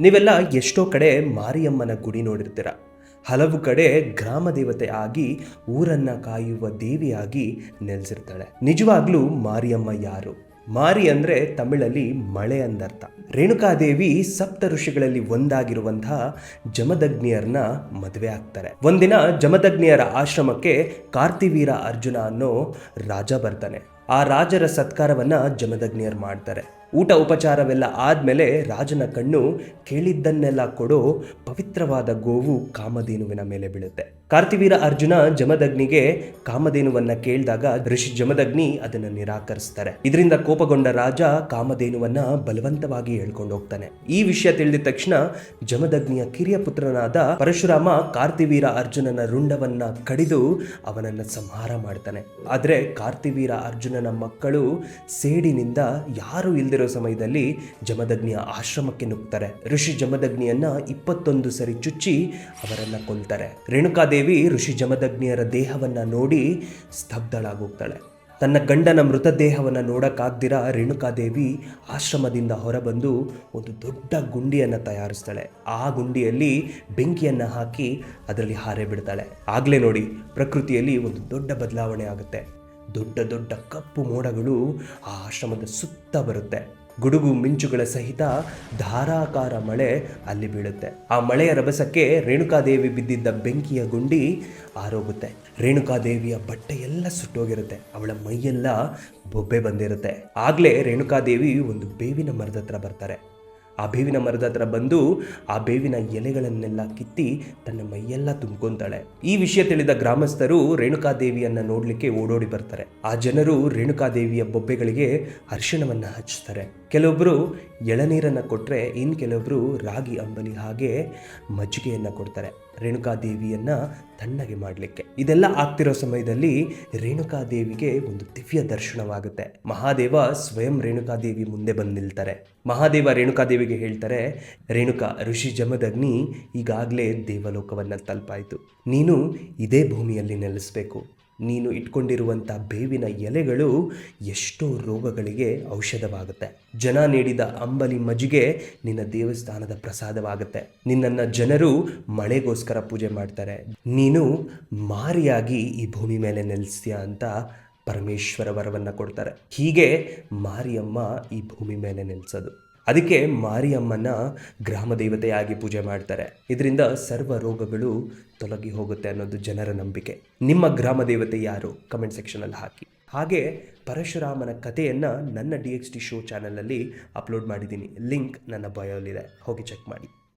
ನೀವೆಲ್ಲ ಎಷ್ಟೋ ಕಡೆ ಮಾರಿಯಮ್ಮನ ಗುಡಿ ನೋಡಿರ್ತೀರ. ಹಲವು ಕಡೆ ಗ್ರಾಮ ದೇವತೆ ಆಗಿ ಊರನ್ನ ಕಾಯುವ ದೇವಿಯಾಗಿ ನೆಲೆಸಿರ್ತಾಳೆ. ನಿಜವಾಗ್ಲೂ ಮಾರಿಯಮ್ಮ ಯಾರು? ಮಾರಿ ಅಂದ್ರೆ ತಮಿಳಲ್ಲಿ ಮಳೆ ಅಂದರ್ಥ. ರೇಣುಕಾದೇವಿ ಸಪ್ತ ಋಷಿಗಳಲ್ಲಿ ಒಂದಾಗಿರುವಂತಹ ಜಮದಗ್ನಿಯರ್ನ ಮದುವೆ ಆಗ್ತಾರೆ. ಒಂದಿನ ಜಮದಗ್ನಿಯರ ಆಶ್ರಮಕ್ಕೆ ಕಾರ್ತಿವೀರ ಅರ್ಜುನ ಅನ್ನೋ ರಾಜ ಬರ್ತಾನೆ. ಆ ರಾಜರ ಸತ್ಕಾರವನ್ನ ಜಮದಗ್ನಿಯರ್ ಮಾಡ್ತಾರೆ. ಊಟ ಉಪಚಾರವೆಲ್ಲ ಆದ್ಮೇಲೆ ರಾಜನ ಕಣ್ಣು ಕೇಳಿದ್ದನ್ನೆಲ್ಲ ಕೊಡೋ ಪವಿತ್ರವಾದ ಗೋವು ಕಾಮಧೇನುವಿನ ಮೇಲೆ ಬೀಳುತ್ತೆ. ಕಾರ್ತಿವೀರ ಅರ್ಜುನ ಜಮದಗ್ನಿಗೆ ಕಾಮಧೇನುವನ್ನ ಕೇಳಿದಾಗ ಋಷಿ ಜಮದಗ್ನಿ ಅದನ್ನು ನಿರಾಕರಿಸ್ತಾರೆ. ಇದರಿಂದ ಕೋಪಗೊಂಡ ರಾಜ ಕಾಮಧೇನುವನ್ನ ಬಲವಂತವಾಗಿ ಹೇಳ್ಕೊಂಡು ಹೋಗ್ತಾನೆ. ಈ ವಿಷಯ ತಿಳಿದ ತಕ್ಷಣ ಜಮದಗ್ನಿಯ ಕಿರಿಯ ಪುತ್ರನಾದ ಪರಶುರಾಮ ಕಾರ್ತಿವೀರ ಅರ್ಜುನನ ರುಂಡವನ್ನ ಕಡಿದು ಅವನನ್ನ ಸಂಹಾರ ಮಾಡ್ತಾನೆ. ಆದ್ರೆ ಕಾರ್ತಿವೀರ ಅರ್ಜುನನ ಮಕ್ಕಳು ಸೇಡಿನಿಂದ ಯಾರು ಇಲ್ದಿರೋ ಸಮಯದಲ್ಲಿ ಜಮದಗ್ನಿಯ ಆಶ್ರಮಕ್ಕೆ ನುಗ್ತಾರೆ. ಋಷಿ ಜಮದಗ್ನಿಯನ್ನ ಇಪ್ಪತ್ತೊಂದು ಸರಿ ಚುಚ್ಚಿ ಅವರನ್ನ ಕೊಲ್ತಾರೆ. ರೇಣುಕಾದೇವಿ ಋಷಿ ಜಮದಗ್ನಿಯರ ದೇಹವನ್ನ ನೋಡಿ ಸ್ತಬ್ಧಳಾಗೋಗ್ತಾಳೆ. ತನ್ನ ಗಂಡನ ಮೃತದೇಹವನ್ನು ನೋಡಕ್ಕಾಗ್ದಿರ ರೇಣುಕಾದೇವಿ ಆಶ್ರಮದಿಂದ ಹೊರಬಂದು ಒಂದು ದೊಡ್ಡ ಗುಂಡಿಯನ್ನು ತಯಾರಿಸ್ತಾಳೆ. ಆ ಗುಂಡಿಯಲ್ಲಿ ಬೆಂಕಿಯನ್ನು ಹಾಕಿ ಅದರಲ್ಲಿ ಹಾರೆ ಬಿಡ್ತಾಳೆ. ಆಗಲೇ ನೋಡಿ, ಪ್ರಕೃತಿಯಲ್ಲಿ ಒಂದು ದೊಡ್ಡ ಬದಲಾವಣೆ ಆಗುತ್ತೆ. ದೊಡ್ಡ ದೊಡ್ಡ ಕಪ್ಪು ಮೋಡಗಳು ಆ ಆಶ್ರಮದ ಸುತ್ತ ಬರುತ್ತೆ. ಗುಡುಗು ಮಿಂಚುಗಳ ಸಹಿತ ಧಾರಾಕಾರ ಮಳೆ ಅಲ್ಲಿ ಬೀಳುತ್ತೆ. ಆ ಮಳೆಯ ರಭಸಕ್ಕೆ ರೇಣುಕಾದೇವಿ ಬಿದ್ದಿದ್ದ ಬೆಂಕಿಯ ಗುಂಡಿ ಆರೋಗುತ್ತೆ. ರೇಣುಕಾದೇವಿಯ ಬಟ್ಟೆ ಎಲ್ಲ ಸುಟ್ಟೋಗಿರುತ್ತೆ. ಅವಳ ಮೈಯೆಲ್ಲ ಬೊಬ್ಬೆ ಬಂದಿರುತ್ತೆ. ಆಗಲೇ ರೇಣುಕಾದೇವಿ ಒಂದು ಬೇವಿನ ಮರದ ಹತ್ರ ಬರ್ತಾರೆ. ಆ ಬೇವಿನ ಮರದ ಹತ್ರ ಬಂದು ಆ ಬೇವಿನ ಎಲೆಗಳನ್ನೆಲ್ಲ ಕಿತ್ತಿ ತನ್ನ ಮೈಯೆಲ್ಲ ತುಂಬ್ಕೊಂತಾಳೆ. ಈ ವಿಷಯ ತಿಳಿದ ಗ್ರಾಮಸ್ಥರು ರೇಣುಕಾದೇವಿಯನ್ನ ನೋಡ್ಲಿಕ್ಕೆ ಓಡೋಡಿ ಬರ್ತಾರೆ. ಆ ಜನರು ರೇಣುಕಾದೇವಿಯ ಬೊಬ್ಬೆಗಳಿಗೆ ಅರ್ಶನವನ್ನ ಹಚ್ತಾರೆ. ಕೆಲವೊಬ್ಬರು ಎಳನೀರನ್ನ ಕೊಟ್ರೆ ಇನ್ ಕೆಲವೊಬ್ರು ರಾಗಿ ಅಂಬಲಿ ಹಾಗೆ ಮಜ್ಜಿಗೆಯನ್ನ ಕೊಡ್ತಾರೆ. ರೇಣುಕಾದೇವಿಯನ್ನ ತಣ್ಣಗೆ ಮಾಡಲಿಕ್ಕೆ. ಇದೆಲ್ಲ ಆಗ್ತಿರೋ ಸಮಯದಲ್ಲಿ ರೇಣುಕಾದೇವಿಗೆ ಒಂದು ದಿವ್ಯ ದರ್ಶನವಾಗುತ್ತೆ. ಮಹಾದೇವ ಸ್ವಯಂ ರೇಣುಕಾದೇವಿ ಮುಂದೆ ಬಂದು ನಿಲ್ತಾರೆ. ಮಹಾದೇವ ರೇಣುಕಾದೇವಿಗೆ ಹೇಳ್ತಾರೆ, ರೇಣುಕಾ, ಋಷಿ ಜಮದಗ್ನಿ ಈಗಾಗಲೇ ದೇವಲೋಕವನ್ನು ತಲುಪಾಯಿತು. ನೀನು ಇದೇ ಭೂಮಿಯಲ್ಲಿ ನೆಲೆಸಬೇಕು. ನೀನು ಇಟ್ಕೊಂಡಿರುವಂಥ ಬೇವಿನ ಎಲೆಗಳು ಎಷ್ಟೋ ರೋಗಗಳಿಗೆ ಔಷಧವಾಗುತ್ತೆ. ಜನ ನೀಡಿದ ಅಂಬಲಿ ಮಜ್ಜಿಗೆ ನಿನ್ನ ದೇವಸ್ಥಾನದ ಪ್ರಸಾದವಾಗುತ್ತೆ. ನಿನ್ನನ್ನು ಜನರು ಮಳೆಗೋಸ್ಕರ ಪೂಜೆ ಮಾಡ್ತಾರೆ. ನೀನು ಮಾರಿಯಾಗಿ ಈ ಭೂಮಿ ಮೇಲೆ ನೆಲೆಸ್ತೀಯ ಅಂತ ಪರಮೇಶ್ವರ ವರವನ್ನು ಕೊಡ್ತಾರೆ. ಹೀಗೆ ಮಾರಿಯಮ್ಮ ಈ ಭೂಮಿ ಮೇಲೆ ನೆಲೆಸೋದು. ಅದಕ್ಕೆ ಮಾರಿಯಮ್ಮನ ಗ್ರಾಮ ದೇವತೆಯಾಗಿ ಪೂಜೆ ಮಾಡ್ತಾರೆ. ಇದರಿಂದ ಸರ್ವ ರೋಗಗಳು ತೊಲಗಿ ಹೋಗುತ್ತೆ ಅನ್ನೋದು ಜನರ ನಂಬಿಕೆ. ನಿಮ್ಮ ಗ್ರಾಮ ದೇವತೆ ಯಾರು ಕಮೆಂಟ್ ಸೆಕ್ಷನಲ್ಲಿ ಹಾಕಿ. ಹಾಗೆ ಪರಶುರಾಮನ ಕಥೆಯನ್ನು ನನ್ನ ಡಿ ಎಕ್ಸ್ ಟಿ ಶೋ ಚಾನಲಲ್ಲಿ ಅಪ್ಲೋಡ್ ಮಾಡಿದ್ದೀನಿ. ಲಿಂಕ್ ನನ್ನ ಬಯೋಲಿದೆ ಹೋಗಿ ಚೆಕ್ ಮಾಡಿ.